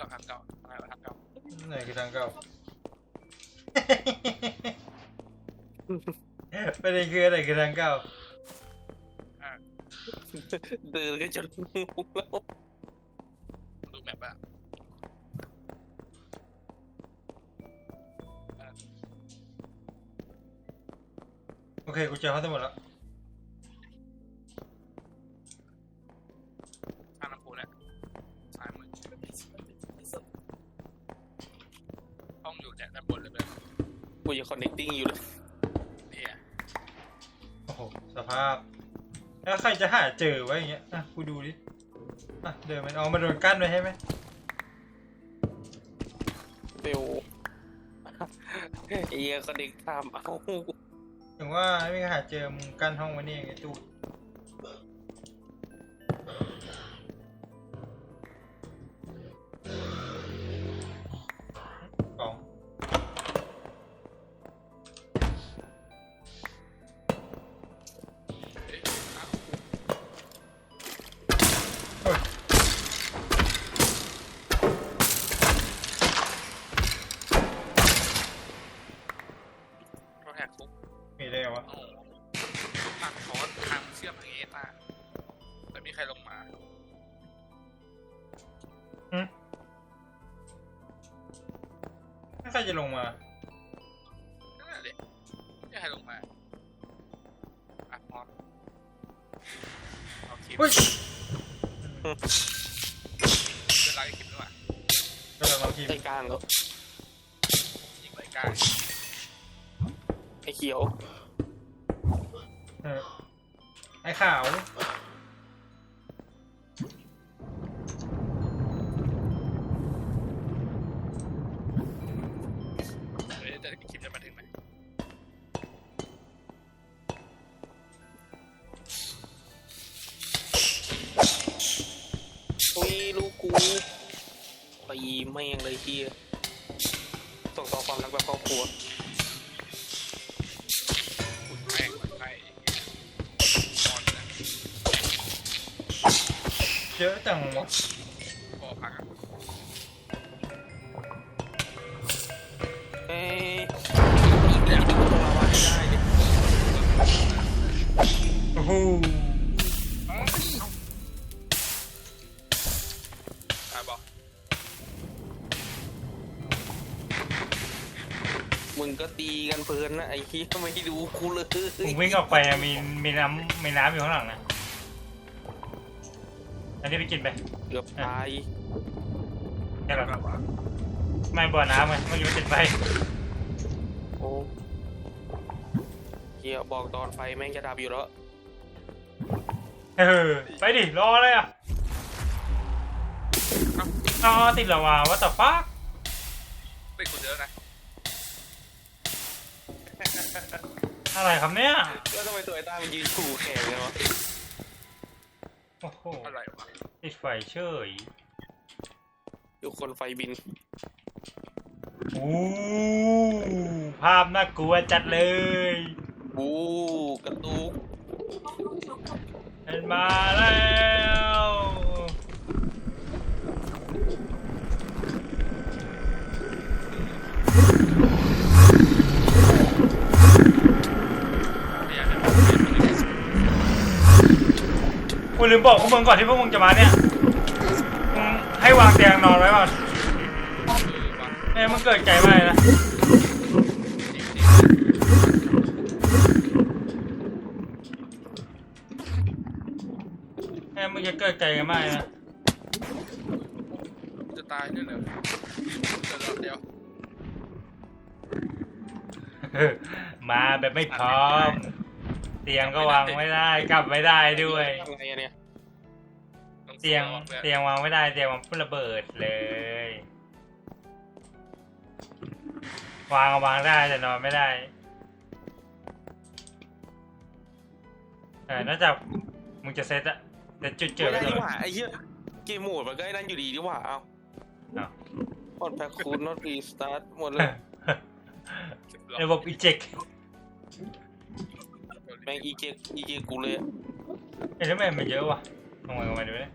เก่าทางเก่าทางเก่าทางเก่าไหนคือทางเก่า ประเด็นคืออะไรคือทางเก่าเดินก็จนงงแล้วดูแมปอะโอเคกูเจอเขาทั้งหมดแล้ว เจอไว้อย่างเงี้ยอะกูดูดิอะเดินมันเอามาโดนกั้นไว้ใช่ไหมเฟลไอ้เหี้ย connect ตามเอา ถึงว่าไม่มีใครหาเจอมึงกั้นห้องไว้นี่เองไงตู้ ทีมไอ้กลางแล้วยิงไรกล้าไอ้เขียว เออไอ้ขาว ทีส่งต่อความรักแบบครอบครัวแม่งไปนอนนะ เยอะจังวะ มึงก็ตีกันเพลินนะไอ้เฮียไม่ดูกูเลยผมวิ่งออกไปอะมีมีน้ำมีน้ำอยู่ข้างหลังนะอันนี้ไปกินไปเกือบตายแค่หรอไม่บ่อน้ำไงเมื่อกี้มันติดไฟโอ้เฮียบอกตอนไฟแม่งจะดับอยู่แล้วเออไปดิรอเลยอะอ๋อติดแล้วว่ะว่าแต่ฟัก อะไรครับเนี่ยแล้วทำไมตัวไอ้ต้ามันยืนขู่แข่งเลยวะโอ้โหอะไรวะติดไฟเฉยอยู่คนไฟบินโอ้ภาพน่ากลัวจัดเลยบูกระตุกเห็นมาแล้ว กูลืมบอกพวกมึงก่อนที่พวกมึงจะมาเนี่ยมึงให้วางเตียงนอนไว้ก่อนเออวะเอ้ยมันเกิดไกลมากเลยนะจริงจริงเอ้ยมันจะเกิดไกลกันมากเลยนะจะตายด้วยเหรอเดี๋ยวรอบเดียว มาแบบไม่พร้อม เตียงก็วางไม่ได้กลับไม่ได้ด้วย ทำไงอะเนี่ยต้องเตียงสู้อะพื่อนเตียงวางไม่ได้เตียงมันพุ่ระเบิดเลย วางเอาวางได้แต่นอนไม่ได้เออนอกจากมึงจะเซตอะแต่จุดเจอไม่ได้เลดียกว่าไอ้เหี้ยเกมโหมดมันก็ไอ้นั่นอยู่ดีดีกว่าเอาอ้าวออนแพ็คคูณ not restart หมดเลย ระบบอีเจ็ก แม่งอีเจอีเจกูเลยอะเอ้ยทำไมมันเยอะวะลงมาลงมาดูดิ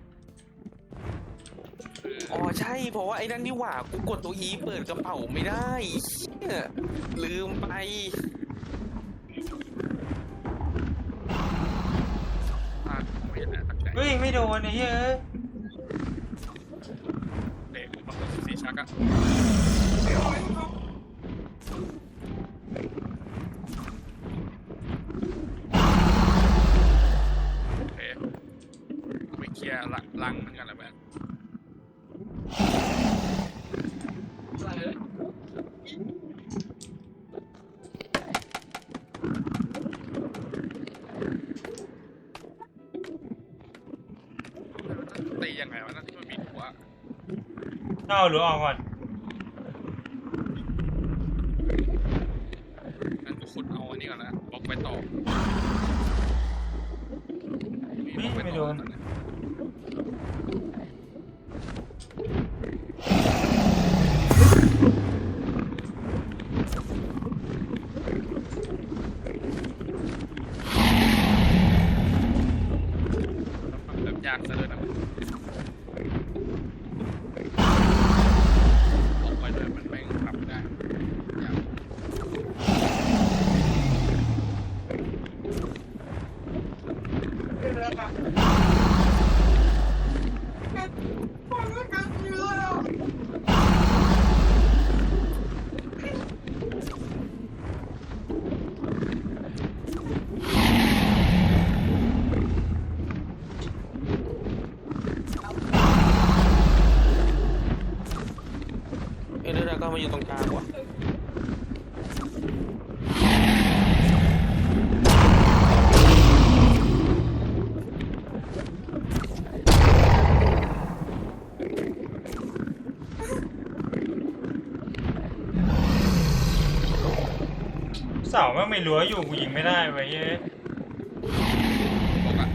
เอออ๋อใช่เพราะว่าไอ้นั่นนี่หว่ากูกดตัวอีเปิดกระเป๋าไม่ได้เหี้ยลืมไปอะไม่ได้ตั้งใจเฮ้ยไม่โดนไอ้เหี้ยเอ้ยเด็กบางคนสีชักอะ ลียร์หลังลังมันกันแล้วแม่ตียังไงวะนั่นที่มันมีหัวต้องเอาหรือออกก่อน แม่งไม่รั้วอยู่กูยิงไม่ได้ไว้ยเฮ้ยบอกอะ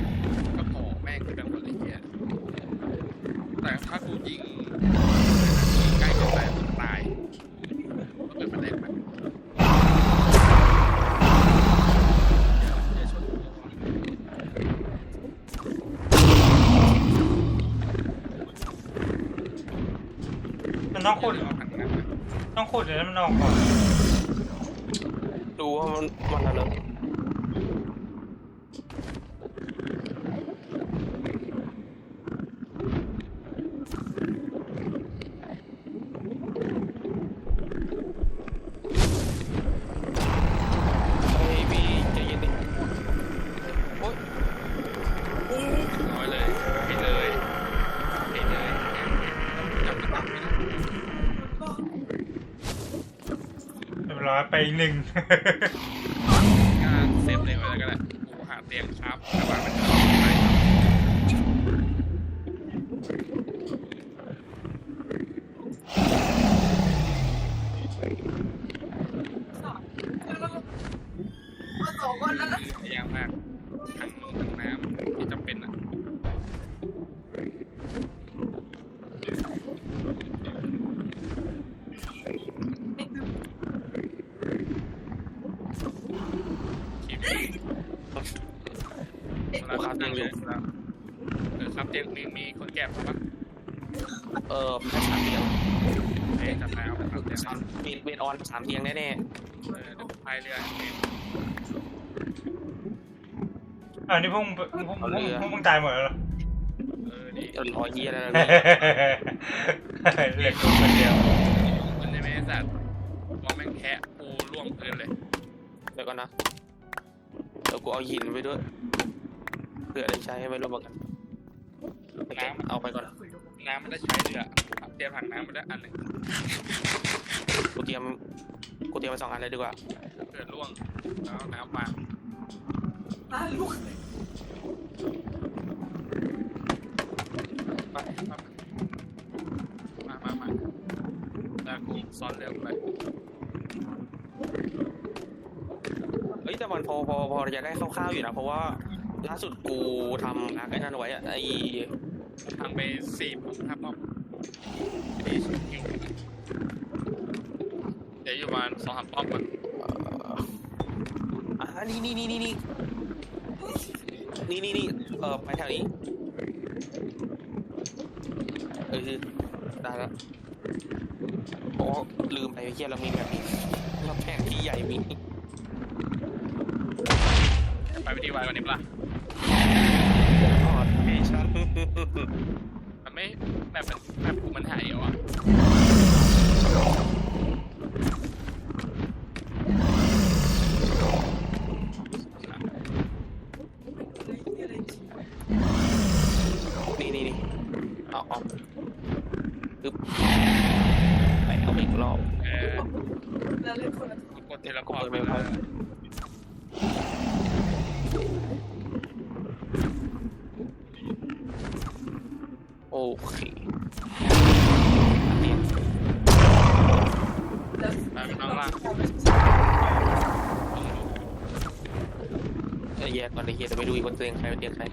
ก็ขอแม่งคือแบบคนละเอียดแต่ถ้ากูยิงใกล้เกินไปมันตายก็เกิดมันแรงไปอย่าชนกูมันต้องขุดเดี๋ยวเอาหันหน้าไปต้องขุดเดี๋ยวมันออกก่อน ดูว่ามันมันอะไร ร้อยไปอีกหนึ่งงานเซฟเลยไว้แล้วก็ได้กูหาเตียงครับแต่ว่ามันจะไป สองคนแล้วนะ ยากมากถังถังน้ำที่จำเป็นอะทีมเวลาครับเตียงอยู่แล้วเออครับเตียงมีมีคนแก่ปะ เออแค่สามเตียง เอ๊ะจะไปเอาไปครับเตียง สามเวทเวท ออนสามเตียงแน่เออเดี๋ยวพายเรือเองอ่านี่พวกมึงพวกมึงพวกมึงพวกมึงตายหมดแล้วเหรอ เออดีๆเออรอยเยี่ยอะไรนะเหล็กตัวคนเดียวมันได้ไหมไอ้สัตว์มองแม่งแคะปูล่วงพื้นเลยเดี๋ยวก่อนนะเดี๋ยวกูเอาหินไปด้วยเผื่อได้ใช้ให้ไม่รู้เหมือนกันโอเคเอาไปก่อนน้ำมันได้ใช้เรือเตรียมถังน้ำมาได้อันหนึ่ง กูเตรียม กูเตรียมไปสองอันเลยดีกว่า เกิดล่วงแล้วเอาน้ำมาอะลูกไปมามามาแล้วกูซ้อนเรือกูไปเฮ้ยแต่มันพอพอพอจะได้คร่าวๆอยู่นะ เพราะว่าล่าสุดกูทำนักไอ้นั่นไว้อะไอ้ทางไปสี่ผมครับป้อมดีชิวเดี๋ยวอยู่ประ มาณสองสามป้อมมันเอ่ออ่านี่นี่นี่นี่นี่นี่นี่นี่เออไปแถวนี้เออได้แล้วโอ้ลืมไปไอ้เฮียเรามีแบบนี้เราแผนที่ใหญ่มีไปวิธีวายก่อนนี้ปะล่ะออดมิชั่นมันไม่แบบมันแบบกูมันหายเหรอวะ ไปข้างล่างเออแยกก่อนไอ้เฮียจะไปดูอีกคนตัวเองใครเป็นเตียงใคร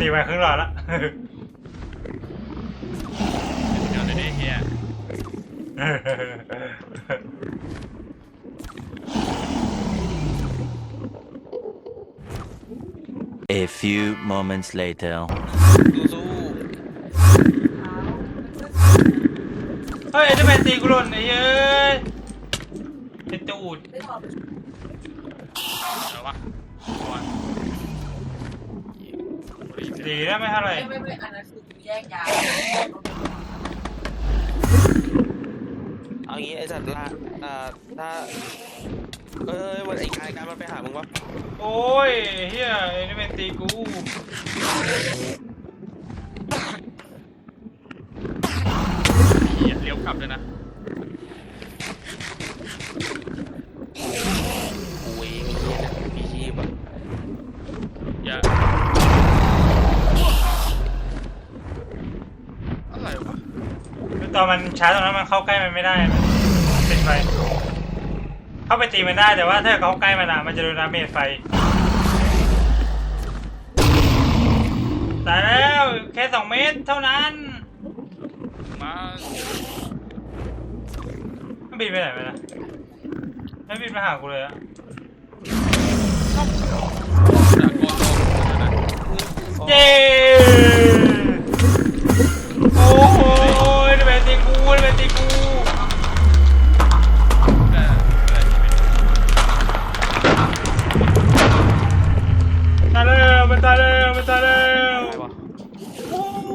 ตีไปครึ่งหลอดละเดี๋ยวเลยดิเฮีย A few moments later. สู้เฮ้ยเอเดอร์แมนตีกูหล่นไอ้เอ้ยไอ้ตูดได้ทำ ตีได้ไม่เท่าไหร่ไม่ไม่อันนั้นคือแยกย้ายเอางี้ไอ้สัตว์ละเอ่าถ้าเอ้ยวันไอ้การการมันไปหามึงวะโอ้ยเฮียเอเดอร์แมนตีกูเฮียเลี้ยวกลับด้วยนะ กูเองไอ้เฮียเนี่ยพี่ชีพอะ อย่าอะไรวะ ต อนมันช้าตรงนั้นมันเข้าใกล้มันไม่ได้มันติดไฟ เข้าไปตีมันได้แต่ว่าถ้าเขาใกล้มันอะมันจะโดนดาเมจไฟตายแล้วแค่สองเมตรเท่านั้น มามันบินไปไหนไปนะไม่บินมาหากูเลยอะจากกอนลงนะ เย้ โอ้ ตายแล้วมันตายแล้วอะไรวะโอ้โห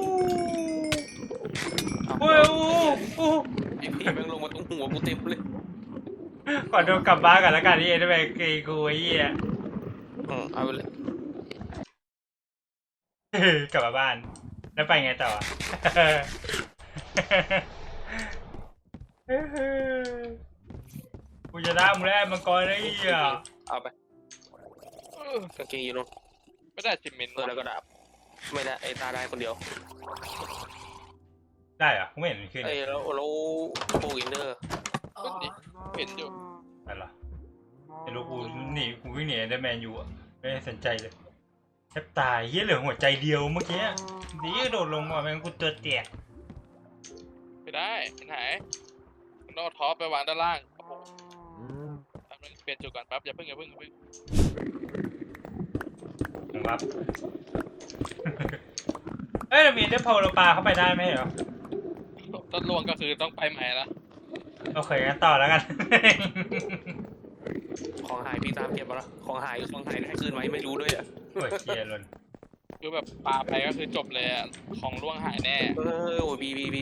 เอาโอ้ยโอ้โหโอ้โหไอ้พี่แม่งลงมาตรงหัวกูเต็มเลยก่อนโดนกลับบ้านกันแล้วกันที่เดเมนตีกูไอ้เหี้ยอืมเอาไปเลยกลับมาบ้าน แล้วไปไงต่อกูจะได้มึงแล้วมังกรไอ้เหี้ยเอาไปกางเกงยีนน ไม่ได้จิมมินเออแล้วก็ดาบไม่ได้ไอ้ตาได้คนเดียวได้เหรอกูไม่เห็นมันขึ้นไอ้แล้วแล้วโปรอินเนอร์อ๋อเห็นอยู่ไปเหรอไอ้ลูกกูหนีกูวิ่งหนีเดอร์แมนอยู่อะไม่ได้สนใจเลยแทบตายเหี้ยเหลือหัวใจเดียวเมื่อกี้ดีโดดลงมาแม่งกูตัวเตี้ยไม่ได้มันหายมันเอาท็อปไปวางด้านล่างโอ้โหแป๊บนึงเปลี่ยนจุดก่อนแป๊บอย่าเพิ่งอย่าเพิ่งอย่าเพิ่ง ผมรับเอ้ยเรามีเดอร์โพลเราปลาเข้าไปได้ไหมเหรอต้นลวงก็คือต้องไปใหม่ละโอเคงั้นต่อแล้วกัน ของหายพี่ตามเก็บมาละของหายของหายได้คืนไหมไม่รู้ด้วยอะโอ้ยเกียร์ลนคือแบบปาไปก็คือจบเลยอะของล่วงหายแน่ เออโอ้ยบีบีบี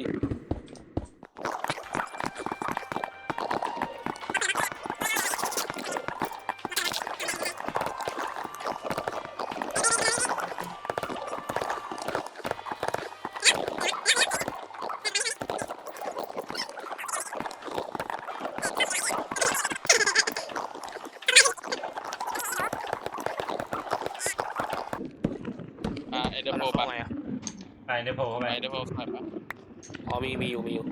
เดี๋ยวโผล่เข้าไปไปเดี๋ยวพอขับปะอ๋อมีมีอยู่มีอยู่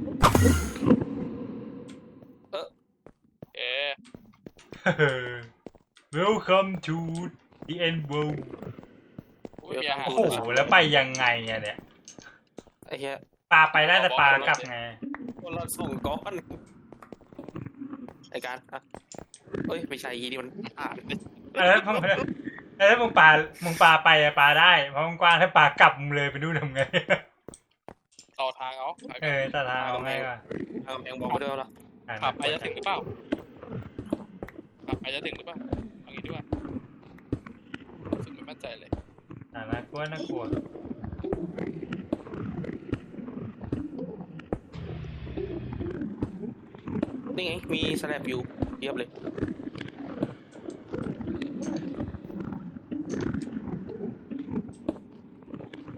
เอ๊ะ Welcome to the end world กูไม่มีอาหารโอ้โหแล้วไปยังไงอะเนี่ยไอ้เหี้ยปลาไปได้แต่ปลากลับไงคนละส่งก้อนไอ้การอะเอ้ยไม่ใช่ยีนี่มันอ่านเออมึงเออมึงปลามึงปลาไปอะปลาได้เพราะมึงกว้างถ้าปลากลับมึงเลยไปดูทำไง ต่อทางเอาเออตาทางเอาไงก่อนทำแองบอกมาด้วยเหรออ่านขับไปจะถึงหรือเปล่าขับไปจะถึงหรือเปล่าเอางี้ดีกว่ารู้สึกไม่มั่นใจเลยอ่านน่ากลัวน่ากลัวนี่ไงมีสแลบอยู่เรียบเลย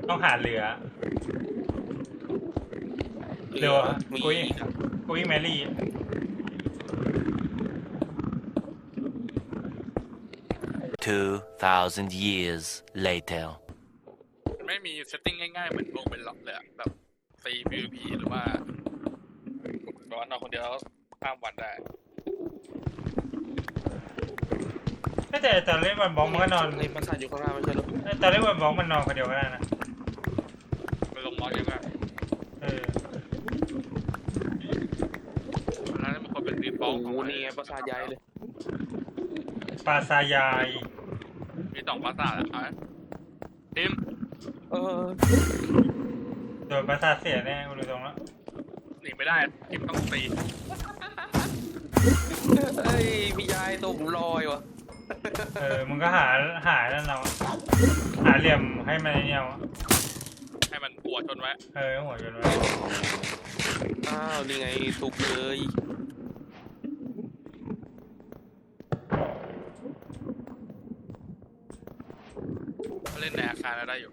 ต้องหาเรือเหลื เดี๋ยวออะมีกุ้ยอีกอะกุ้ยแมรี่2,000 years later. มันไม่มีเซตติ้งง่ายๆ เหมือนลงเป็นล็อกเลยอะแบบตี PVP หรือว่าร้อนเอาคนเดียวข้ามวันได้ไม่แต่ตอนเล่นวันบอมมันก็นอนในปราสาทอยู่ข้างหน้าไม่ใช่เหรอตอนเล่นวันบอมมันนอนคนเดียวก็ได้นะไปลงมอสยังไง เออ วันนั้นมันคนเป็นรีบอ โอ้ ล โห นี่ไงปราสาทใหญ่เลยปลาซายายมีสองภาษาทอะเอาไหมทีมเออโดนประสาทเสียแน่กูดูตรงแล้วหนีไม่ได้ทีมต้องตีเฮ้ยพี่ยายตัวผมลอยวะเออมึงก็หาหานั่นเอาหาเหลี่ยมให้มันไอ้เนี่ยวะให้มันหัวชนไว้เออหัวจนไว้อ้าวนี่ไงถูกเลย เขา เล่นในอาคารแล้วได้อยู่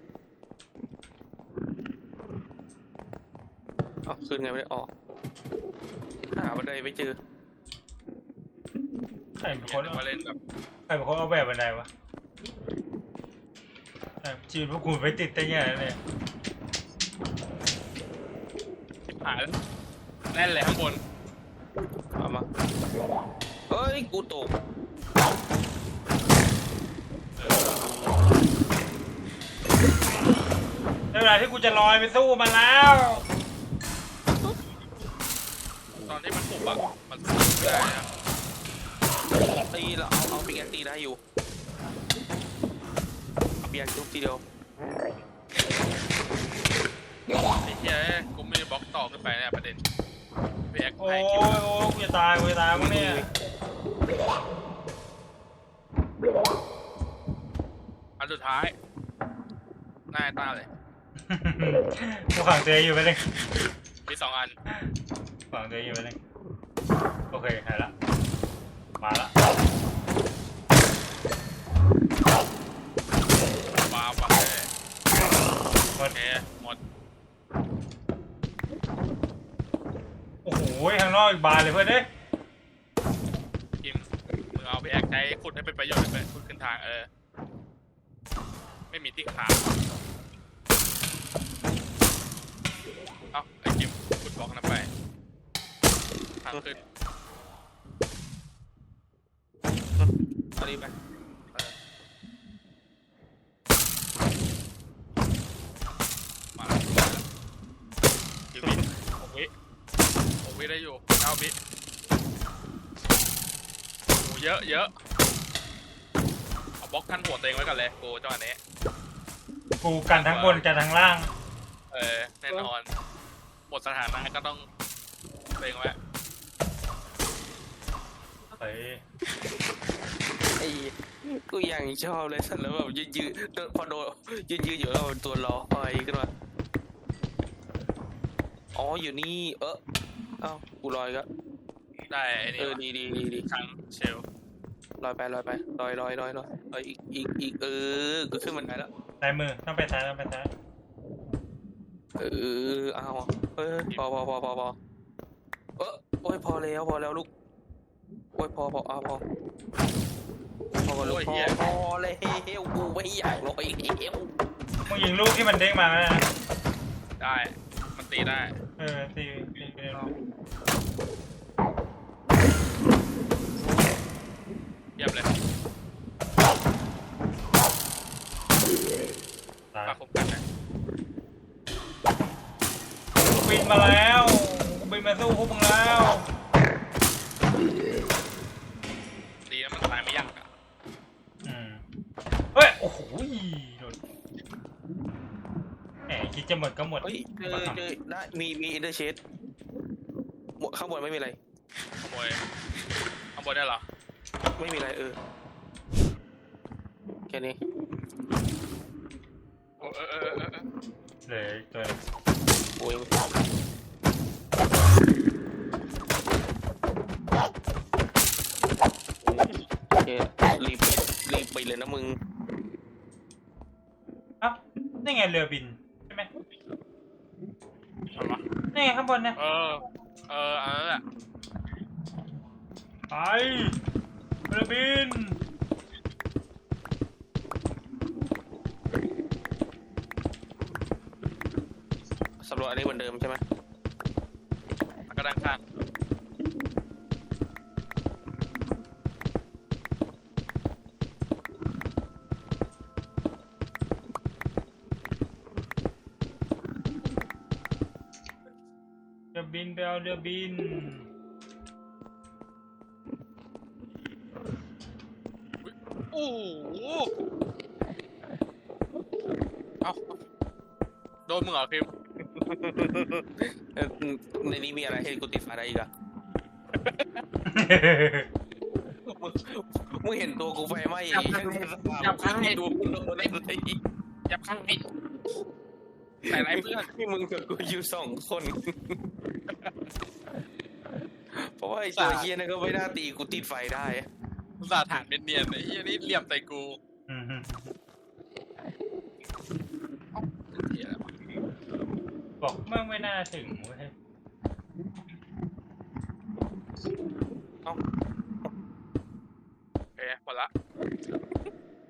เอ้าขึ้นไงไม่ได้ออกหาบันไดไม่เจอใครเป็นคคนนมาเล่นแบบใครเป็นคนออกแบบบันไดวะเออชีวิตพวกกูไปติดได้ไงเนี่ยหายแล้วแน่นเลยข้างบนเอามาเฮ้ย กูตก ได้เวลาที่กูจะลอยไปสู้มันแล้ว ตอนที่มันปลุกอะมันสู้ไม่ได้นะตีแล้วเอาเอาปีกตีได้อยู่เอาเปียกทุกทีเดียวไอ้เหี้ยกูไม่ได้บล็อกต่อขึ้นไปเนี่ยประเด็นไปแอคโอ้ไอ้ยคิวโอ้ยกูจะตายกูจะตายมึงเนี่ยอันสุดท้ายหน้าไอ้ตาเลย กูขังตัวเองอยู่ไปเลยมีสองอันขังตัวเองอยู่ไปเลยโอเคหายละมาละวาววาเลยหมโอดเคหมดโอ้โหข้างนอกอีกบานเลยเพื่อนเด้ยคิมมึงเอาไปแอคใช้ขุดให้เป็นประโยชน์ไปขุดขึ้นทางเออไม่มีที่ขา เอ้าไอ้คิมขุดบล็อกนั้นไปทางขึ้นเอาดีไปมาแล้วคิววิหกวิหกวิได้อยู่เก้าวิโอ้เยอะเยอะเอาบล็อกขั้นหัวตัวเองไว้ก่อนเลยกูจังหวะนี้ กูกันทั้งบนกันทั้งล่าง เออแน่นอน หมดสถานะก็ต้องตัวเองไว้เฮ้ยไอ้กูยังชอบเลยสัตว์แล้วแบบยืดยืดพอโดนยืดยืดอยู่แล้วมันตัวลอยขึ้นมาอ๋ออยู่นี่ เออเอ้ากูลอยก็ได้ไอ้นี่เออวะดีดีดีดีครั้งเชลลอยไปลอยไปลอยลอยลอยลอยเอออีกอีกอีกเออกูขึ้นบันไดแล้วซ้ายมือต้องไปซ้ายต้องไปซ้าย เออเอาเออพอพอพอพอพอเออโอ้ยพอแล้วพอแล้วลูกโอ้ยพอพอเอาพอพอพอลูกพอพอแล้วกูไม่อยากลอยแล้วมึงยิงลูกที่มันเด้งมาแล้วนะได้มันตีได้ เออตีตีไปเลยเยี่ยมเลยตายปากคมกันนะ บินมาแล้วบินมาสู้พวกมึงแล้วดีนะมันตายไม่ยากอะอืมเฮ้ยโอ้โหโดนแหมคิดจะหมดก็หมดเฮ้ยเจอเจอได้มีมีอินเตอร์เชดข้างบนไม่มีอะไร ขโมยขโมยได้เหรอไม่มีอะไรเออแค่นี้ โอ้เออเออเออเออเหลยตัว โอ้ยโอเครีบรีบไปเลยนะมึง เอ้านี่ไง เรือบินใช่ไหมเอาวะนี่ไงข้างบนนะเออ เอออันนั้นแหละไปเรือบินสำรวจอันนี้เหมือนเดิมใช่ไหมมันก็ด้านข้าง บินไปเอาเรือบิน โอ้โหเอาโดนมึงเหรอคิมเออในนี้มีอะไรให้กูติดไฟได้อีกอะมึงมึงเห็นตัวกูไฟไหม้อย่างนี้จับข้างให้ดูมึงโดนได้เลยยับข้างให้แต่ไรเพื่อนนี่มึงกับกูอยู่สองคนเพราะว่า ไอ้ตัวเฮียนั่นก็ไม่น่าตีกูติดไฟได้อะอุตส่าห์ถามเนียนๆไอ้เหี้ยนี่เหลี่ยมใส่กูอืมเหี้ยอะไรวะบอกเมื่อไม่น่าถึงเว้ยโอเคหมดละ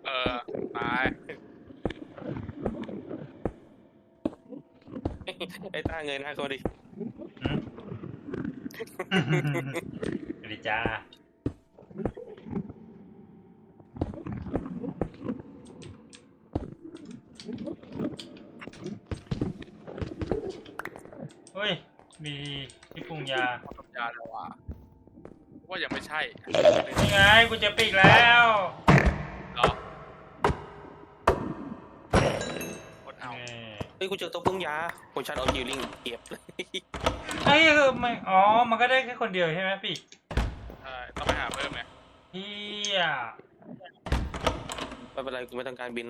เออตายไอ้ต้าเงยหน้าเขาดิอืม สวัสดีจ้าเฮ้ย มีที่ปรุงยายาแล้วว่ะว่ายังไม่ใช่นี่ไงกูจะปิกแล้วเหรอคนเอา นี่เฮ้ยกูเจอตัวพึ่งยาคนชัดเอาคิวลิงเก็บเลย ไอ้ยคือไม่อ๋อ มันก็ได้แค่คนเดียวใช่ไหมปิกใช่ต้องไปหาเพิ่มไงเฮียไม่เป็นไรกูไม่ต้องการบิน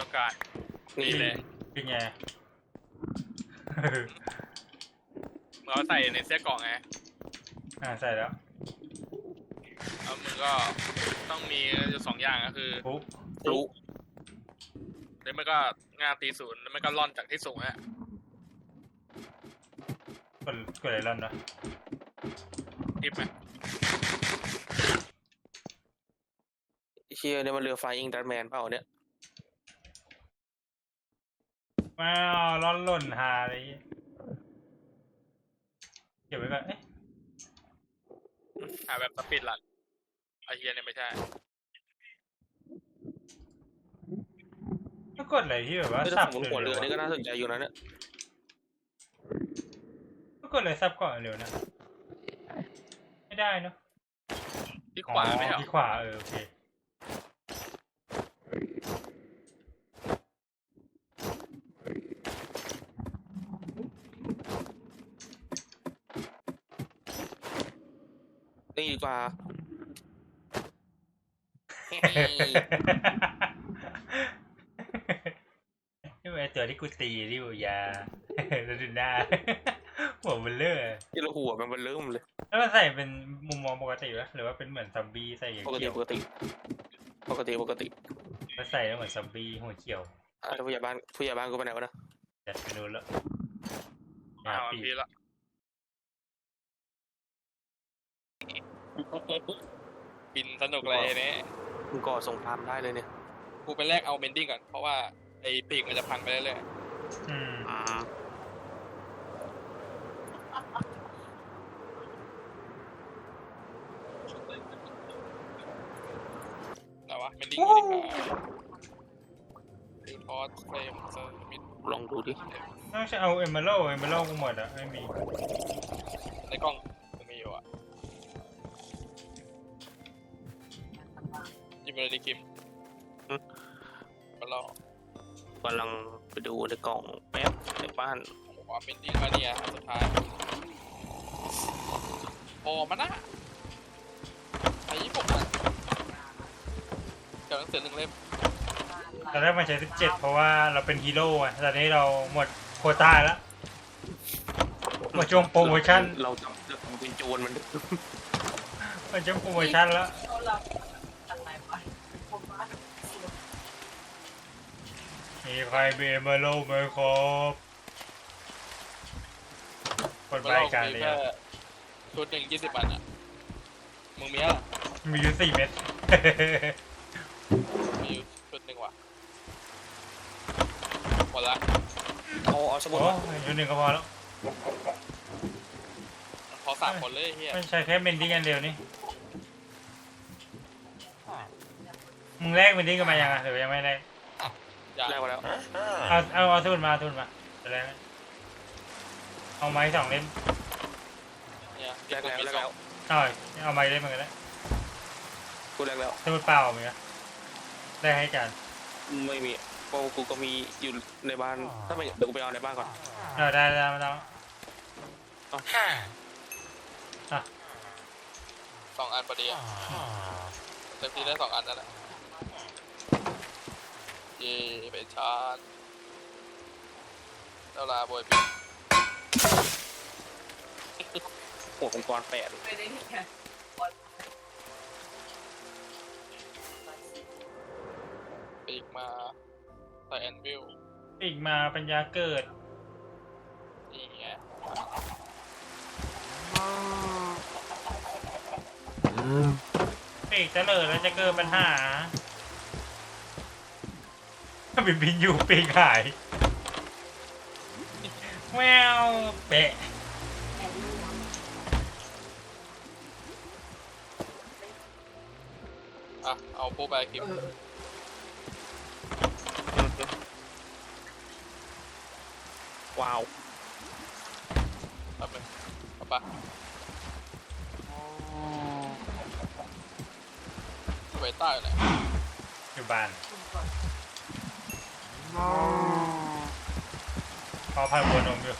ต้องการนี่เลยเป็นไงมึงเอาใส่ในเสื้อกล่องไงอ่าใส่แล้วแล้วมึงก็ต้องมีอยู่สองอย่างก็คือปุ๊บรู้หรือไม่ก็งานตีศูนย์แล้วไม่ก็ล่อนจากที่สูงอะก ดกดอะไรลั่นวะทิปไหมเชียเนี่ยมันเรือไฟอิงดันแมนเปล่าเนี่ยว้าวร้อนหล่นหาอะไรอย่างเงี้ยเก็บไว้ก่อนเอ๊ะหาแบบสปีดลันไอเฮียเนี่ยไม่ใช่ก็กดอะไรที่แบบว่าถ้าสับสมมติหัวเรือนี่ก็น่าสนใจอยู่นะเนี่ย ก็กดอะไรซับก่อนเร็วนะ ไม่ได้เนาะที่ขวาไม่เหรอที่ขวาเออโอเคนี่ดีกว่านี่เป็นตัวที่กูตีริวยาแล้วดูหน้า หัวมันเลอะที่เราหัวมันมันเริ่มเลย แล้วมันใส่เป็นมุมมองปกติปะหรือว่าเป็นเหมือนซอมบี้ใส่อย่างปกติเขียวปกติ ปกติปกติมันใส่แล้วเหมือนซอมบี้หัวเขียวอะแล้วผู้ใหญ่บ้านผู้ใหญ่บ้านกูไปไหนวะนะจัดไปดูแล้วอ้าวปีพี่ละบินสนุกเลยเนี่ยมึงก่อสงครามได้เลยเนี่ย กูไปแลกเอาเบนดิ้งก่อน เพราะว่าไอ้ปีกมันจะพังไปเรื่อยอืมอ่าม แต่ว่ามัน ดิ้งอยู่ดีกว่าดูทอสเฟรมสมิธลองดูดิต้องใช้เอาเอมเบลเอมเบลกูหมดอะไม่มีในกล้องกูมีอยู่อะหยิบไปเลยดิคิมมาลองกำลังไปดูในกล่องแป๊บในบ้าน ผมว่าเป็นดิ้งมาเนี่ยอันสุดท้ายโอ้มานะ เดี๋ยวหนังสือหนึ่งเล่มตอนแรกมันใช้สิบเจ็ดเพราะว่าเราเป็นฮีโร่อะตอนนี้เราหมดโควต้าแล้วหมดช่วงโปรโมชั่นเราจำเราเป็นโจรมันหมดช่วงโปรโมชั่นแล้วเขาเราจากไหนไปผมว่ามีใครมีเอมเบลไหมครับกดมาใบลองการมีเลยแค่อะชุดหนึ่งยี่สิบอันอะ มึงมีอะไรมีอยู่สี่เม็ดมีอยู่ชุดห นึ่งว่ะหมดละเอาเอาสมุโอ้ดมาอยู่หนึ่งก็พอแล้ว พอสามคนเลยไอ้เฮียไม่ใช่แค่เบนดิ้งอันเดียวนี่ มึงแลกเบนดิ้งกันมายังอะหรือยังไม่ได้อย่าแลกมาแล้วเอาเอาเอาทุนมาเอาทุนมาไปแล้วเอาไม้สองเล่มเนี่ยแลกแล้วแลกแล้วเอาเอาไม้เล่มเหมือนกันแล้วกูแลกแล้วสมุดเปล่าเหมือนกัน ได้ให้จานไม่มีเพราะกูก็มีอยู่ในบ้าน ถ้าไม่เดี๋ยวกูไปเอาในบ้านก่อนเอาได้ได้ไม่ต้องสองอันพอดีอะเต็มที่ได้สองอันนั่นแหละเย่ไปชาร์จเวลาบอยปีหัวองค์กรแปดไม่ได้แค่ ปีกมาใส่แอนวิลอีกมาปัญญาเกิด นี่ไงปีกเจริญแล้วจะเกิดปัญหา ถ้าบินบินอยู่ปีกหายแววเปะอะ เอาโปรแบกิม เออ ว้าวแป๊บนึงเอาปะไว้ใต้เลยอยู่บ้านคุณก่อนพอพันบัวนมอยู่